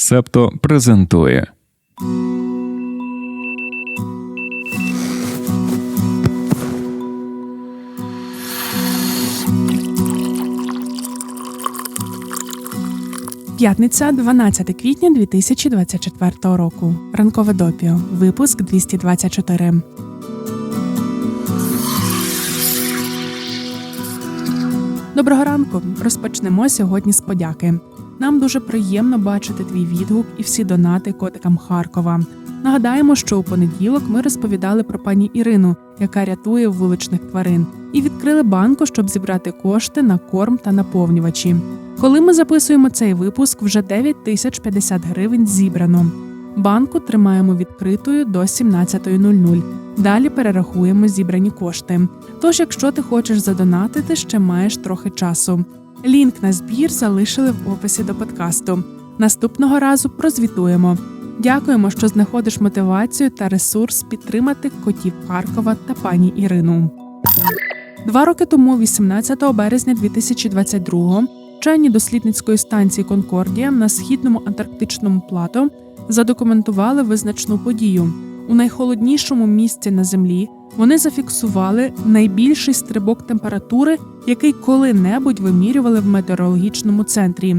Септо презентує П'ятниця, 12 квітня 2024 року. Ранкове допіо. Випуск 224. Доброго ранку. Розпочнемо сьогодні з подяки. Нам дуже приємно бачити твій відгук і всі донати котикам Харкова. Нагадаємо, що у понеділок ми розповідали про пані Ірину, яка рятує вуличних тварин, і відкрили банку, щоб зібрати кошти на корм та наповнювачі. Коли ми записуємо цей випуск, вже 9 тисяч 50 гривень зібрано. Банку тримаємо відкритою до 17.00. Далі перерахуємо зібрані кошти. Тож, якщо ти хочеш задонатити, ще маєш трохи часу. Лінк на збір залишили в описі до подкасту. Наступного разу прозвітуємо. Дякуємо, що знаходиш мотивацію та ресурс підтримати котів Харкова та пані Ірину. Два роки тому, 18 березня 2022 вчені дослідницької станції Конкордія на східному антарктичному плато задокументували визначну подію. У найхолоднішому місці на землі вони зафіксували найбільший стрибок температури, який коли-небудь вимірювали в метеорологічному центрі.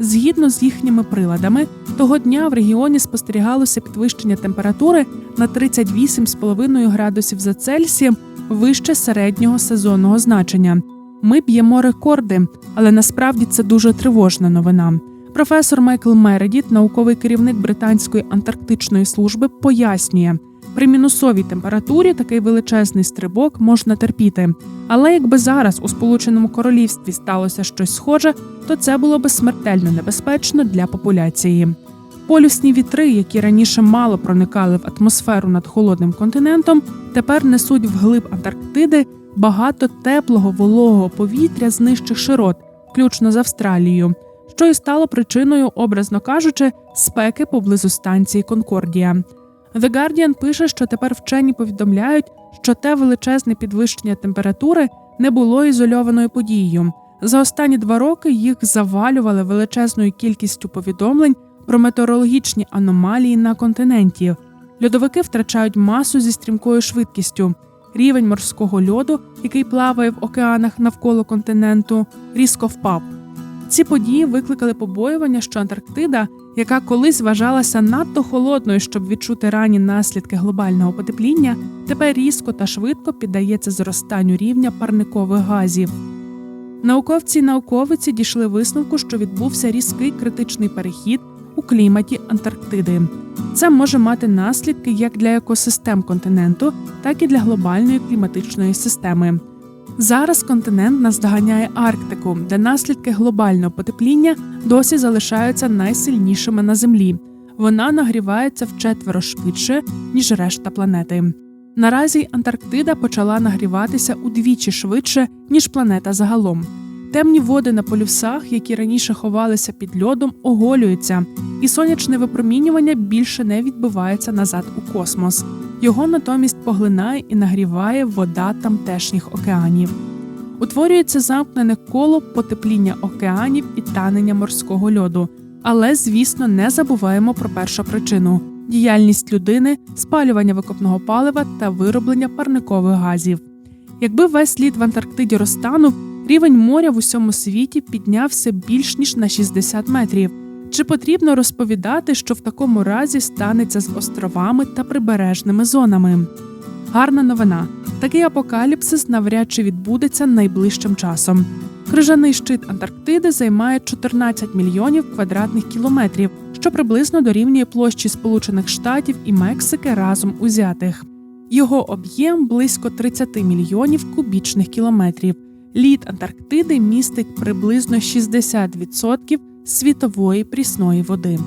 Згідно з їхніми приладами, того дня в регіоні спостерігалося підвищення температури на 38,5 градусів за Цельсієм вище середнього сезонного значення. Ми б'ємо рекорди, але насправді це дуже тривожна новина. Професор Майкл Мередіт, науковий керівник британської антарктичної служби, пояснює, при мінусовій температурі такий величезний стрибок можна терпіти. Але якби зараз у Сполученому Королівстві сталося щось схоже, то це було би смертельно небезпечно для популяції. Полюсні вітри, які раніше мало проникали в атмосферу над холодним континентом, тепер несуть вглиб Антарктиди багато теплого вологого повітря з нижчих широт, включно з Австралією, що і стало причиною, образно кажучи, спеки поблизу станції Конкордія. The Guardian пише, що тепер вчені повідомляють, що те величезне підвищення температури не було ізольованою подією. За останні два роки їх завалювали величезною кількістю повідомлень про метеорологічні аномалії на континенті. Льодовики втрачають масу зі стрімкою швидкістю. Рівень морського льоду, який плаває в океанах навколо континенту, різко впав. Ці події викликали побоювання, що Антарктида, яка колись вважалася надто холодною, щоб відчути ранні наслідки глобального потепління, тепер різко та швидко піддається зростанню рівня парникових газів. Науковці і науковиці дійшли висновку, що відбувся різкий критичний перехід у кліматі Антарктиди. Це може мати наслідки як для екосистем континенту, так і для глобальної кліматичної системи. Зараз континент наздоганяє Арктику, де наслідки глобального потепління досі залишаються найсильнішими на землі. Вона нагрівається вчетверо швидше, ніж решта планети. Наразі Антарктида почала нагріватися удвічі швидше, ніж планета загалом. Темні води на полюсах, які раніше ховалися під льодом, оголюються, і сонячне випромінювання більше не відбивається назад у космос. Його натомість поглинає і нагріває вода тамтешніх океанів. Утворюється замкнене коло потепління океанів і танення морського льоду. Але, звісно, не забуваємо про першу причину діяльність людини, спалювання викопного палива та вироблення парникових газів. Якби весь лід в Антарктиді розтанув, рівень моря в усьому світі піднявся більш ніж на 60 метрів. Чи потрібно розповідати, що в такому разі станеться з островами та прибережними зонами? Гарна новина. Такий апокаліпсис навряд чи відбудеться найближчим часом. Крижаний щит Антарктиди займає 14 мільйонів квадратних кілометрів, що приблизно дорівнює площі Сполучених Штатів і Мексики разом узятих. Його об'єм близько 30 мільйонів кубічних кілометрів. Лід Антарктиди містить приблизно 60% світової прісної води.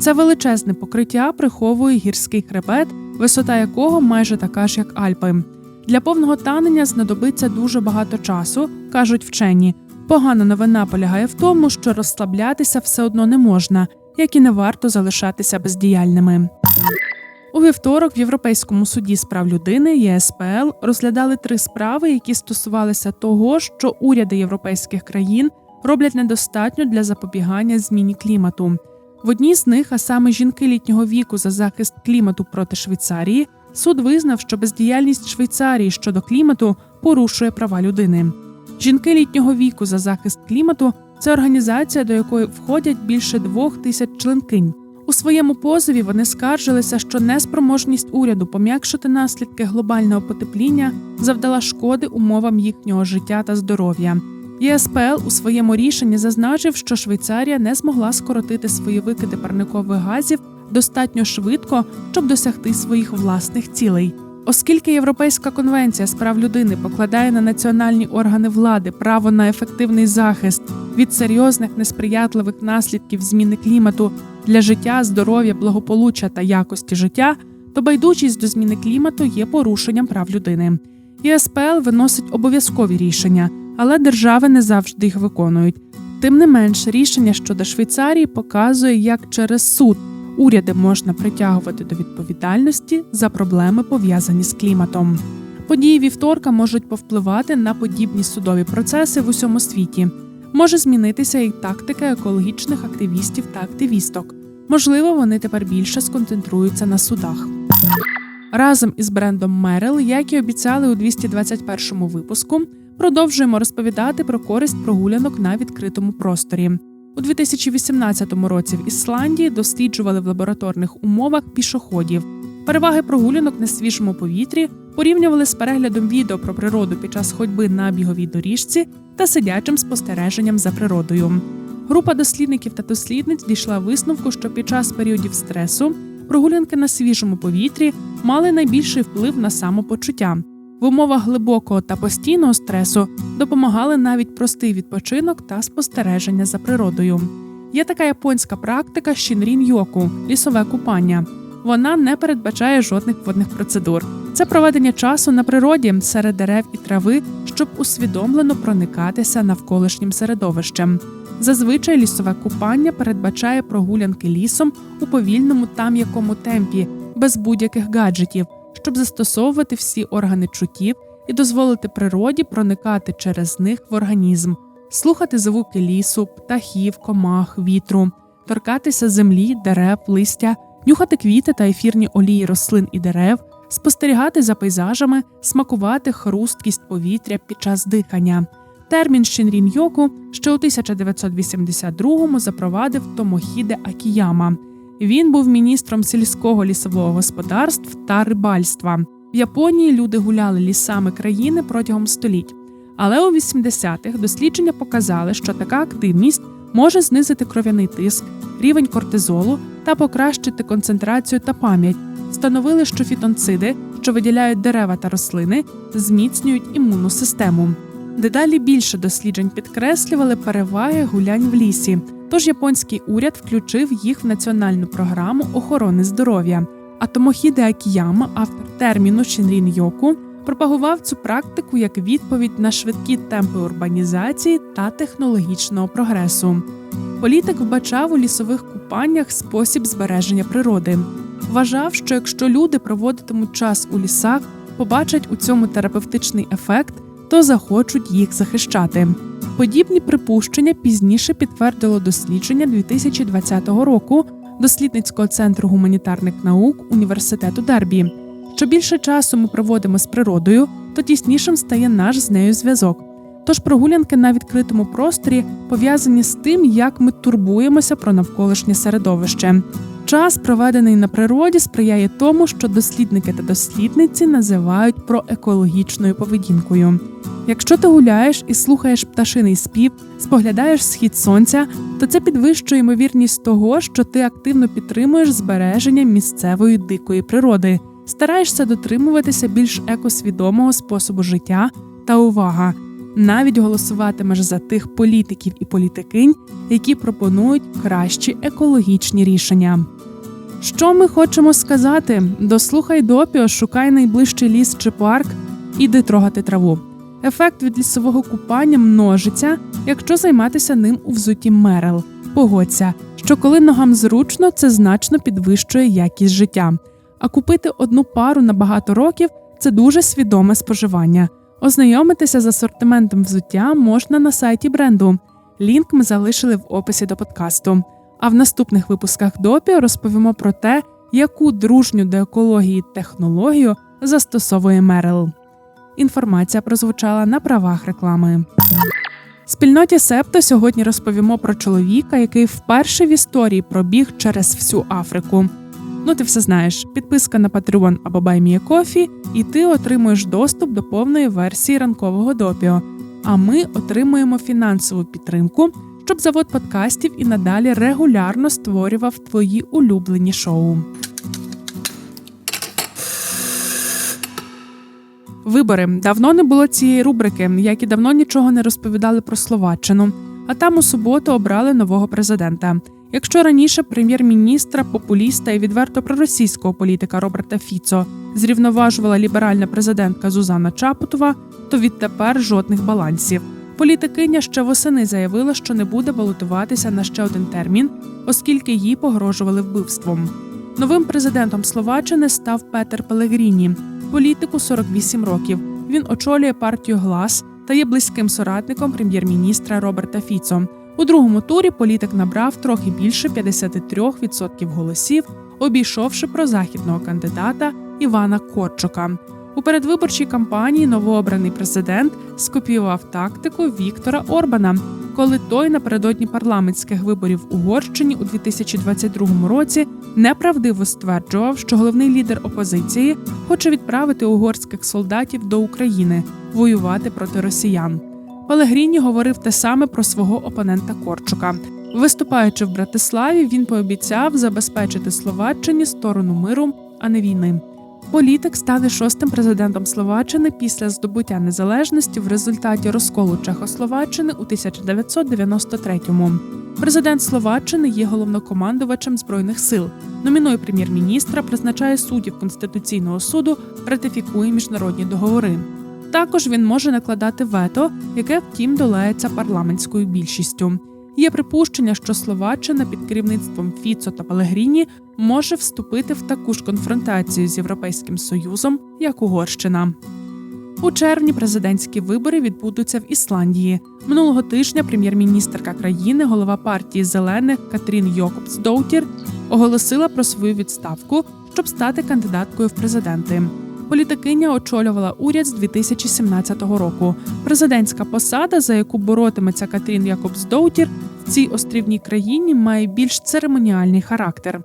Це величезне покриття приховує гірський хребет, висота якого майже така ж, як Альпи. Для повного танення знадобиться дуже багато часу, кажуть вчені. Погана новина полягає в тому, що розслаблятися все одно не можна, як і не варто залишатися бездіяльними. У вівторок в Європейському суді з прав людини ЄСПЛ розглядали три справи, які стосувалися того, що уряди європейських країн роблять недостатньо для запобігання зміні клімату. В одній з них, а саме жінки літнього віку за захист клімату проти Швейцарії, суд визнав, що бездіяльність Швейцарії щодо клімату порушує права людини. Жінки літнього віку за захист клімату це організація, до якої входять більше двох тисяч членкинь. У своєму позові вони скаржилися, що неспроможність уряду пом'якшити наслідки глобального потепління завдала шкоди умовам їхнього життя та здоров'я. ЄСПЛ у своєму рішенні зазначив, що Швейцарія не змогла скоротити свої викиди парникових газів достатньо швидко, щоб досягти своїх власних цілей. Оскільки Європейська конвенція з прав людини покладає на національні органи влади право на ефективний захист від серйозних несприятливих наслідків зміни клімату для життя, здоров'я, благополуччя та якості життя, то байдужість до зміни клімату є порушенням прав людини. ЄСПЛ виносить обов'язкові рішення, але держави не завжди їх виконують. Тим не менш, рішення щодо Швейцарії показує, як через суд уряди можна притягувати до відповідальності за проблеми, пов'язані з кліматом. Події вівторка можуть повпливати на подібні судові процеси в усьому світі. Може змінитися і тактика екологічних активістів та активісток. Можливо, вони тепер більше сконцентруються на судах. Разом із брендом Мерил, як і обіцяли у 221 випуску, продовжуємо розповідати про користь прогулянок на відкритому просторі. У 2018 році в Ісландії досліджували в лабораторних умовах пішоходів. Переваги прогулянок на свіжому повітрі порівнювали з переглядом відео про природу під час ходьби на біговій доріжці та сидячим спостереженням за природою. Група дослідників та дослідниць дійшла висновку, що під час періодів стресу прогулянки на свіжому повітрі мали найбільший вплив на самопочуття. В умовах глибокого та постійного стресу допомагали навіть простий відпочинок та спостереження за природою. Є така японська практика щінрін йоку лісове купання. Вона не передбачає жодних водних процедур. Це проведення часу на природі серед дерев і трави, щоб усвідомлено проникатися навколишнім середовищем. Зазвичай лісове купання передбачає прогулянки лісом у повільному та м'якому темпі, без будь-яких гаджетів, щоб застосовувати всі органи чуттів і дозволити природі проникати через них в організм, слухати звуки лісу, птахів, комах, вітру, торкатися землі, дерев, листя, нюхати квіти та ефірні олії рослин і дерев, спостерігати за пейзажами, смакувати хрусткість повітря під час дихання. Термін Шінрін Йоку ще у 1982-му запровадив Томохіде Акіяма. Він був міністром сільського лісового господарств та рибальства. В Японії люди гуляли лісами країни протягом століть. Але у 80-х дослідження показали, що така активність може знизити кров'яний тиск, рівень кортизолу та покращити концентрацію та пам'ять. Встановили, що фітонциди, що виділяють дерева та рослини, зміцнюють імунну систему. Дедалі більше досліджень підкреслювали переваги гулянь в лісі. Тож японський уряд включив їх в національну програму охорони здоров'я. А Томохіде Акіяма, автор терміну Шінрін Йоку, пропагував цю практику як відповідь на швидкі темпи урбанізації та технологічного прогресу. Політик вбачав у лісових купаннях спосіб збереження природи. Вважав, що якщо люди проводитимуть час у лісах, побачать у цьому терапевтичний ефект, то захочуть їх захищати. Подібні припущення пізніше підтвердило дослідження 2020 року дослідницького центру гуманітарних наук університету Дербі. Що більше часу ми проводимо з природою, то тіснішим стає наш з нею зв'язок. Тож прогулянки на відкритому просторі пов'язані з тим, як ми турбуємося про навколишнє середовище. Час, проведений на природі, сприяє тому, що дослідники та дослідниці називають проекологічною поведінкою. Якщо ти гуляєш і слухаєш пташиний спів, споглядаєш схід сонця, то це підвищує ймовірність того, що ти активно підтримуєш збереження місцевої дикої природи, стараєшся дотримуватися більш екосвідомого способу життя та увага. Навіть голосуватимеш за тих політиків і політикинь, які пропонують кращі екологічні рішення. Що ми хочемо сказати? Дослухай допіо, шукай найближчий ліс чи парк, іди трогати траву. Ефект від лісового купання множиться, якщо займатися ним у взуті мерел. Погодься, що коли ногам зручно, це значно підвищує якість життя. А купити одну пару на багато років це дуже свідоме споживання. Ознайомитися з асортиментом взуття можна на сайті бренду. Лінк ми залишили в описі до подкасту. А в наступних випусках допі розповімо про те, яку дружню до екології технологію застосовує Мерил. Інформація прозвучала на правах реклами. Спільноті Септо сьогодні розповімо про чоловіка, який вперше в історії пробіг через всю Африку. Ну, ти все знаєш. Підписка на Patreon або BuyMeACoffee, і ти отримуєш доступ до повної версії ранкового допіо. А ми отримуємо фінансову підтримку, щоб завод подкастів і надалі регулярно створював твої улюблені шоу. Вибори давно не було цієї рубрики, як і давно нічого не розповідали про Словаччину. А там у суботу обрали нового президента. Якщо раніше прем'єр-міністра, популіста і відверто проросійського політика Роберта Фіцо зрівноважувала ліберальна президентка Зузана Чапутова, то відтепер жодних балансів. Політикиня ще восени заявила, що не буде балотуватися на ще один термін, оскільки їй погрожували вбивством. Новим президентом Словаччини став Петер Пелегріні, політику 48 років. Він очолює партію Глас та є близьким соратником прем'єр-міністра Роберта Фіцо. У другому турі політик набрав трохи більше 53% голосів, обійшовши прозахідного кандидата Івана Корчука. У передвиборчій кампанії новообраний президент скопіював тактику Віктора Орбана, коли той напередодні парламентських виборів Угорщині у 2022 році неправдиво стверджував, що головний лідер опозиції хоче відправити угорських солдатів до України воювати проти росіян. Пелегріні говорив те саме про свого опонента Корчука. Виступаючи в Братиславі, він пообіцяв забезпечити Словаччині сторону миру, а не війни. Політик стане шостим президентом Словаччини після здобуття незалежності в результаті розколу Чехословаччини у 1993-му. Президент Словаччини є головнокомандувачем збройних сил. Номінує прем'єр-міністра, призначає суддів Конституційного суду, ратифікує міжнародні договори. Також він може накладати вето, яке втім долається парламентською більшістю. Є припущення, що Словаччина під керівництвом Фіцо та Пелегріні може вступити в таку ж конфронтацію з Європейським Союзом, як Угорщина. У червні президентські вибори відбудуться в Ісландії. Минулого тижня прем'єр-міністерка країни, голова партії зелених Катрін Йокобс Доутір оголосила про свою відставку, щоб стати кандидаткою в президенти. Політикиня очолювала уряд з 2017 року. Президентська посада, за яку боротиметься Катрін Якобс Доутір, в цій острівній країні має більш церемоніальний характер.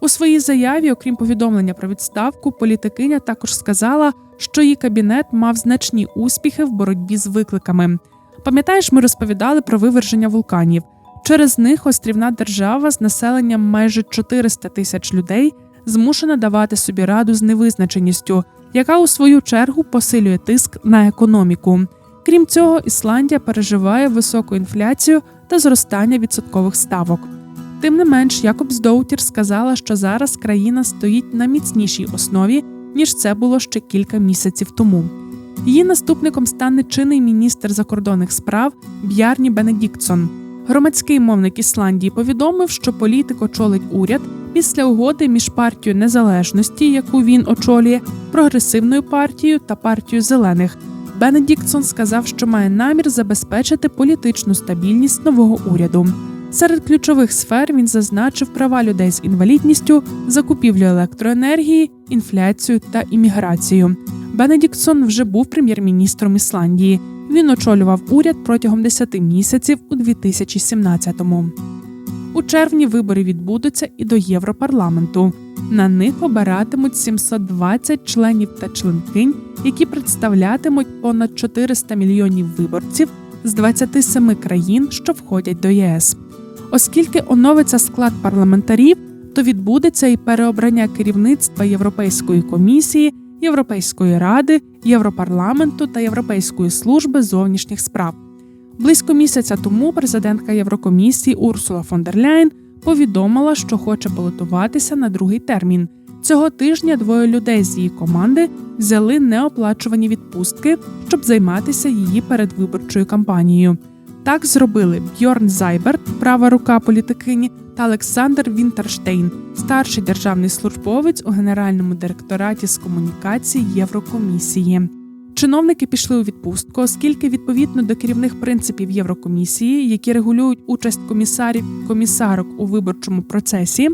У своїй заяві, окрім повідомлення про відставку, політикиня також сказала, що її кабінет мав значні успіхи в боротьбі з викликами. Пам'ятаєш, ми розповідали про виверження вулканів. Через них острівна держава з населенням майже 400 тисяч людей змушена давати собі раду з невизначеністю, яка у свою чергу посилює тиск на економіку. Крім цього, Ісландія переживає високу інфляцію та зростання відсоткових ставок. Тим не менш, Якобс Доутір сказала, що зараз країна стоїть на міцнішій основі, ніж це було ще кілька місяців тому. Її наступником стане чинний міністр закордонних справ Б'ярні Бенедіктсон. Громадський мовник Ісландії повідомив, що політик очолить уряд після угоди між партією незалежності, яку він очолює, прогресивною партією та партією зелених. Бенедіктсон сказав, що має намір забезпечити політичну стабільність нового уряду. Серед ключових сфер він зазначив права людей з інвалідністю, закупівлю електроенергії, інфляцію та імміграцію. Бенедіктсон вже був прем'єр-міністром Ісландії. Він очолював уряд протягом 10 місяців у 2017-му. У червні вибори відбудуться і до Європарламенту. На них обиратимуть 720 членів та членкинь, які представлятимуть понад 400 мільйонів виборців з 27 країн, що входять до ЄС. Оскільки оновиться склад парламентарів, то відбудеться і переобрання керівництва Європейської комісії, Європейської ради, Європарламенту та Європейської служби зовнішніх справ. Близько місяця тому президентка Єврокомісії Урсула фон дер Ляйн повідомила, що хоче балотуватися на другий термін. Цього тижня двоє людей з її команди взяли неоплачувані відпустки, щоб займатися її передвиборчою кампанією. Так зробили Бьорн Зайберт, права рука політикині, та Олександр Вінтерштейн, старший державний службовець у Генеральному директораті з комунікації Єврокомісії. Чиновники пішли у відпустку, оскільки відповідно до керівних принципів Єврокомісії, які регулюють участь комісарів комісарок у виборчому процесі,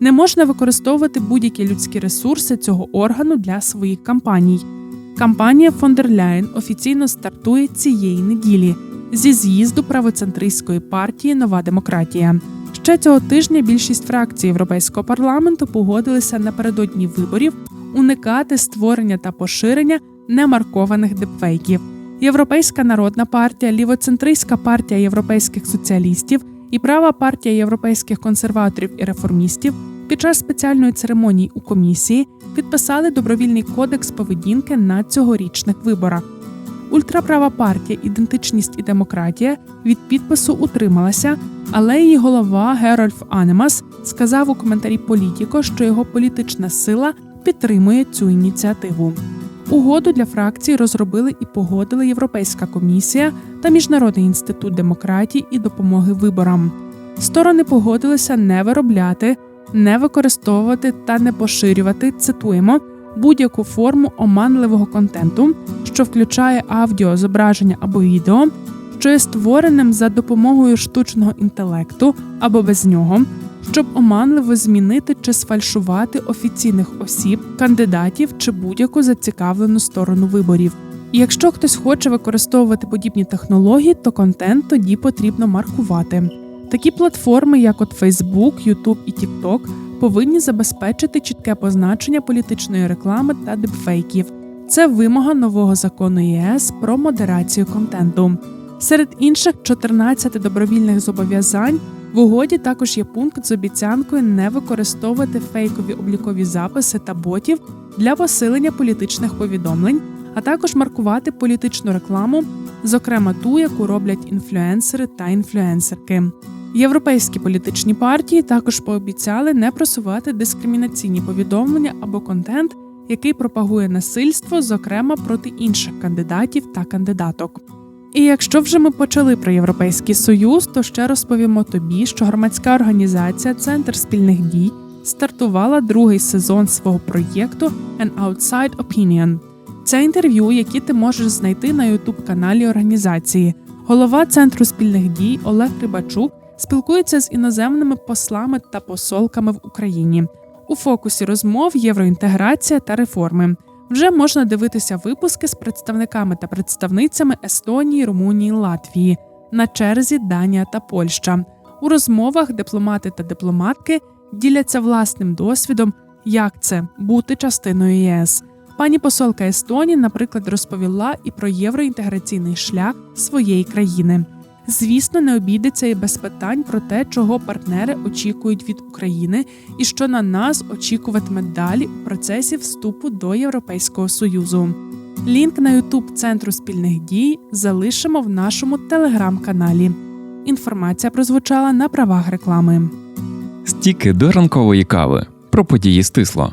не можна використовувати будь-які людські ресурси цього органу для своїх кампаній. Кампанія фон дер Ляєн офіційно стартує цієї неділі зі з'їзду правоцентристської партії Нова демократія. Ще цього тижня більшість фракцій Європейського парламенту погодилися напередодні виборів уникати створення та поширення немаркованих депфейків. Європейська народна партія, лівоцентристська партія європейських соціалістів і права партія європейських консерваторів і реформістів під час спеціальної церемонії у комісії підписали добровільний кодекс поведінки на цьогорічних виборах. Ультраправа партія Ідентичність і демократія від підпису утрималася, але її голова Герольф Анемас сказав у коментарі Політіко, що його політична сила підтримує цю ініціативу. Угоду для фракцій розробили і погодили Європейська комісія та Міжнародний інститут демократії і допомоги виборам. Сторони погодилися не виробляти, не використовувати та не поширювати. Цитуємо будь-яку форму оманливого контенту, що включає аудіо, зображення або відео, що є створеним за допомогою штучного інтелекту або без нього, щоб оманливо змінити чи сфальшувати офіційних осіб, кандидатів чи будь-яку зацікавлену сторону виборів. Якщо хтось хоче використовувати подібні технології, то контент тоді потрібно маркувати. Такі платформи, як от Facebook, YouTube і TikTok, повинні забезпечити чітке позначення політичної реклами та депфейків. Це вимога нового закону ЄС про модерацію контенту. Серед інших 14 добровільних зобов'язань в угоді також є пункт з обіцянкою не використовувати фейкові облікові записи та ботів для посилення політичних повідомлень, а також маркувати політичну рекламу, зокрема ту, яку роблять інфлюенсери та інфлюенсерки. Європейські політичні партії також пообіцяли не просувати дискримінаційні повідомлення або контент, який пропагує насильство, зокрема проти інших кандидатів та кандидаток. І якщо вже ми почали про європейський союз, то ще розповімо тобі, що громадська організація Центр спільних дій стартувала другий сезон свого проєкту An Outside Opinion. Це інтерв'ю, які ти можеш знайти на ютуб каналі організації. Голова центру спільних дій Олег Рибачук спілкується з іноземними послами та посолками в Україні. У фокусі розмов євроінтеграція та реформи. Вже можна дивитися випуски з представниками та представницями Естонії, Румунії, Латвії, на черзі Данія та Польща. У розмовах дипломати та дипломатки діляться власним досвідом, як це бути частиною ЄС. Пані посолка Естонії, наприклад, розповіла і про євроінтеграційний шлях своєї країни. Звісно, не обійдеться і без питань про те, чого партнери очікують від України і що на нас очікуватиме далі у процесі вступу до Європейського Союзу. Лінк на Ютуб Центру спільних дій залишимо в нашому телеграм-каналі. Інформація прозвучала на правах реклами. Стіки до ранкової кави. Про події стисло.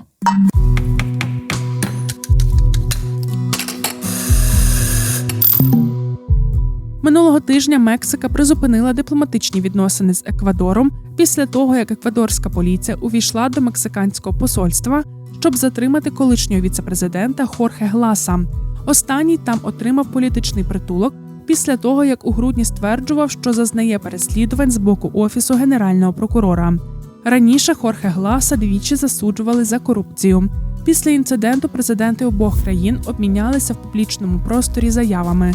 Минулого тижня Мексика призупинила дипломатичні відносини з Еквадором після того, як еквадорська поліція увійшла до мексиканського посольства, щоб затримати колишнього віцепрезидента Хорхе Гласа. Останній там отримав політичний притулок після того, як у грудні стверджував, що зазнає переслідувань з боку офісу генерального прокурора. Раніше Хорхе Гласа двічі засуджували за корупцію. Після інциденту президенти обох країн обмінялися в публічному просторі заявами.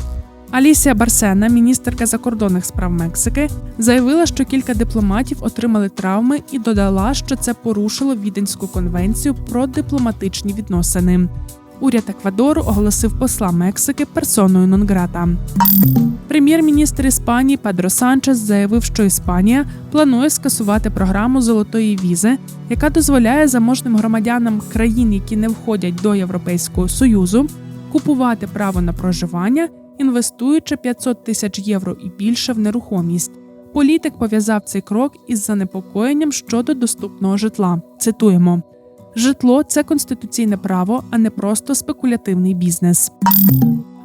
Алісія Барсена, міністерка закордонних справ Мексики, заявила, що кілька дипломатів отримали травми і додала, що це порушило Віденську конвенцію про дипломатичні відносини. Уряд Еквадору оголосив посла Мексики персоною нон-грата. Прем'єр-міністр Іспанії Педро Санчес заявив, що Іспанія планує скасувати програму золотої візи, яка дозволяє заможним громадянам країн, які не входять до Європейського союзу, купувати право на проживання інвестуючи 500 тисяч євро і більше в нерухомість. Політик пов'язав цей крок із занепокоєнням щодо доступного житла. Цитуємо: житло це конституційне право, а не просто спекулятивний бізнес.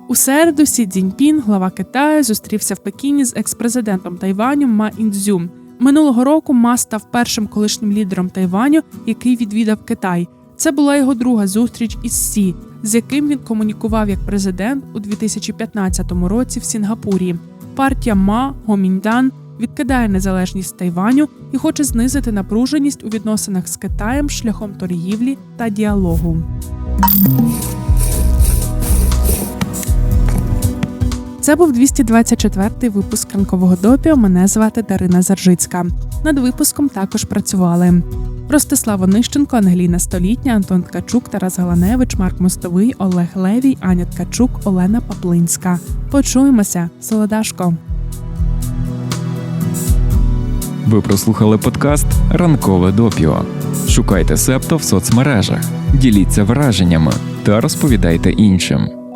У середу Сі Цзіньпін, глава Китаю, зустрівся в Пекіні з експрезидентом Тайваню Ма Індзю. Минулого року Ма став першим колишнім лідером Тайваню, який відвідав Китай. Це була його друга зустріч із Сі, з яким він комунікував як президент у 2015 році в Сінгапурі. Партія Ма Гоміньдан відкидає незалежність Тайваню і хоче знизити напруженість у відносинах з Китаєм шляхом торгівлі та діалогу. Це був 224-й випуск ранкового допіо. Мене звати Дарина Заржицька. Над випуском також працювали Ростислав Онищенко, Ангеліна Столітня, Антон Ткачук, Тарас Галаневич, Марк Мостовий, Олег Левій, Аня Ткачук, Олена Паплинська. Почуємося, Солодашко. Ви прослухали подкаст Ранкове допіо. Шукайте Септо в соцмережах, діліться враженнями та розповідайте іншим.